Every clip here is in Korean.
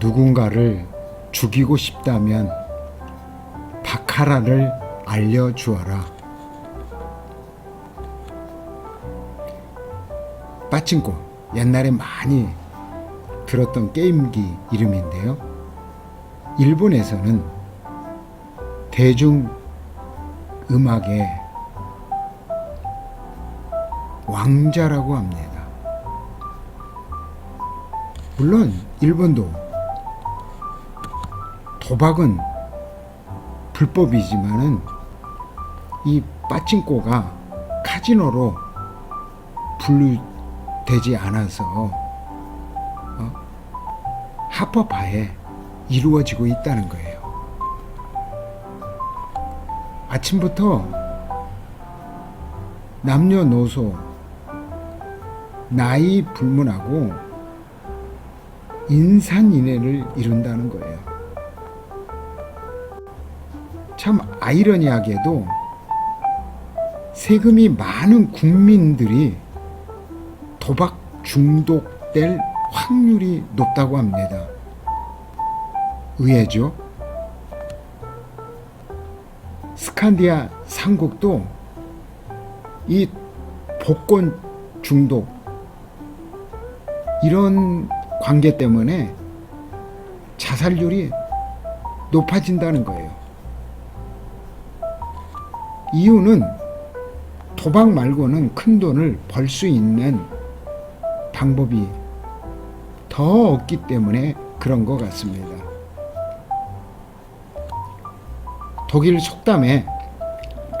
누군가를 죽이고 싶다면 바카라를 알려주어라. 빠친코 옛날에 많이 들었던 게임기 이름인데요. 일본에서는 대중 음악의 왕자라고 합니다. 물론 일본도 도박은 불법이지만은 이 빠친코가 카지노로 분류되지 않아서 어? 합법화에 이루어지고 있다는 거예요. 아침부터 남녀노소 나이 불문하고 인산인해를 이룬다는 거예요. 참 아이러니하게도 세금이 많은 국민들이 도박 중독될 확률이 높다고 합니다. 의외죠? 스칸디아 삼국도 이 복권 중독 이런 관계 때문에 자살률이 높아진다는 거예요. 이유는 도박 말고는 큰 돈을 벌 수 있는 방법이 더 없기 때문에 그런 것 같습니다. 독일 속담에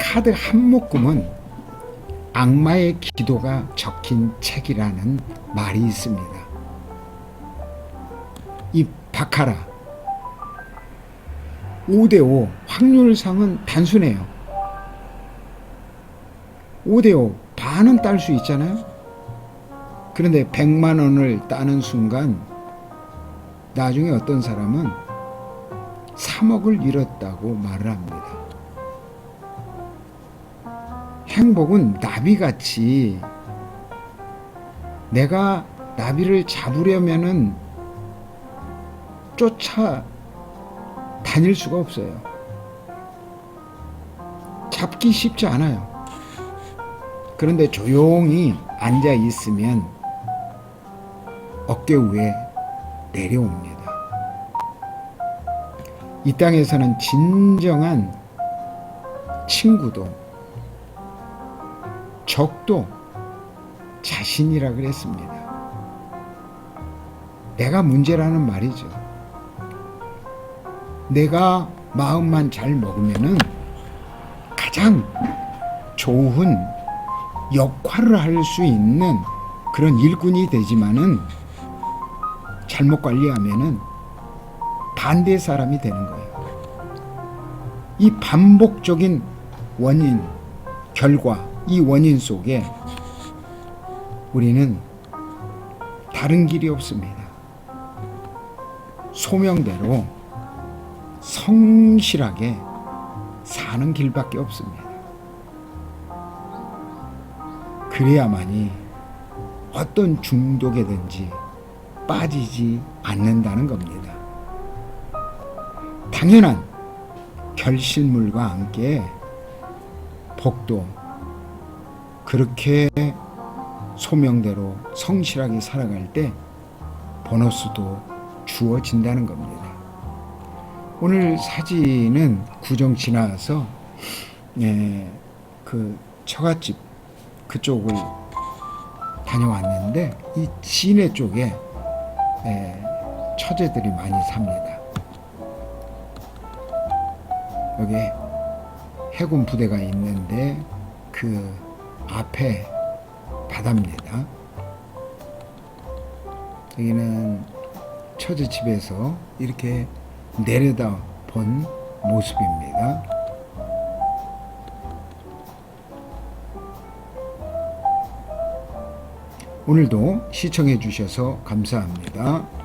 카드 한 묶음은 악마의 기도가 적힌 책이라는 말이 있습니다. 이 바카라 5대5 확률상은 단순해요. 5대5 반은 딸 수 있잖아요. 그런데 100만 원을 따는 순간 나중에 어떤 사람은 3억을 잃었다고 말을 합니다. 행복은 나비같이 내가 나비를 잡으려면은 쫓아 다닐 수가 없어요. 잡기 쉽지 않아요. 그런데 조용히 앉아 있으면 어깨 위에 내려옵니다. 이 땅에서는 진정한 친구도 적도 자신이라 그랬습니다. 내가 문제라는 말이죠. 내가 마음만 잘 먹으면은 가장 좋은 역할을 할 수 있는 그런 일꾼이 되지만은 잘못 관리하면은 반대 사람이 되는 거예요. 이 반복적인 원인, 결과, 이 원인 속에 우리는 다른 길이 없습니다. 소명대로 성실하게 사는 길밖에 없습니다. 그래야만이 어떤 중독에든지 빠지지 않는다는 겁니다. 당연한 결실물과 함께 복도 그렇게 소명대로 성실하게 살아갈 때 보너스도 주어진다는 겁니다. 오늘 사진은 구정 지나서 예, 그 처갓집 그쪽을 다녀왔는데 이 시내 쪽에 예, 처제들이 많이 삽니다. 여기 해군 부대가 있는데 그 앞에 바다입니다. 여기는 처제 집에서 이렇게 내려다 본 모습입니다. 오늘도 시청해 주셔서 감사합니다.